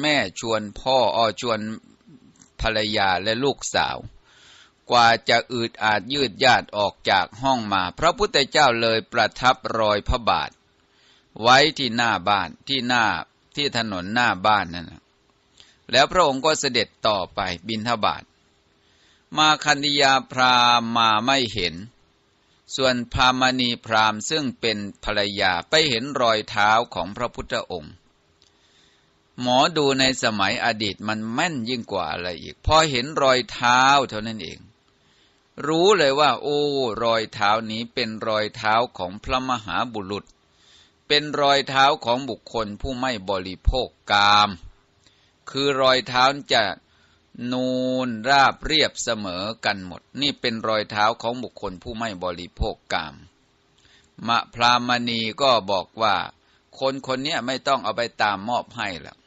แม่ชวนพ่อออชวนภรรยาและลูกสาว กว่าจะอืดอาจยืดยาดออกจากห้องมา พระพุทธเจ้าเลยประทับรอยพระบาท ไว้ที่หน้าบ้านที่หน้าที่ถนนหน้าบ้านนั่นนะแล้วพระองค์ก็เสด็จต่อไปบินทบาท มาคันธยาพราหมมาไม่เห็น ส่วนพามณีพรามซึ่งเป็นภรรยาไปเห็นรอยเท้าของพระพุทธองค์ หมอดูในสมัยอดีตมันแม่นยิ่งกว่าอะไรอีก พอเห็นรอยเท้าเท่านั้นเอง รู้เลยว่า โอ้ รอยเท้านี้เป็นรอยเท้าของพระมหาบุรุษ เป็นรอยเท้าของบุคคลผู้ไม่บริโภคกาม คือรอยเท้าจะนูนราบเรียบเสมอกันหมด นี่เป็นรอยเท้าของบุคคลผู้ไม่บริโภคกาม มะพรามณีก็บอกว่า คนคนนี้ไม่ต้องเอาไปตามมอบให้แล้ว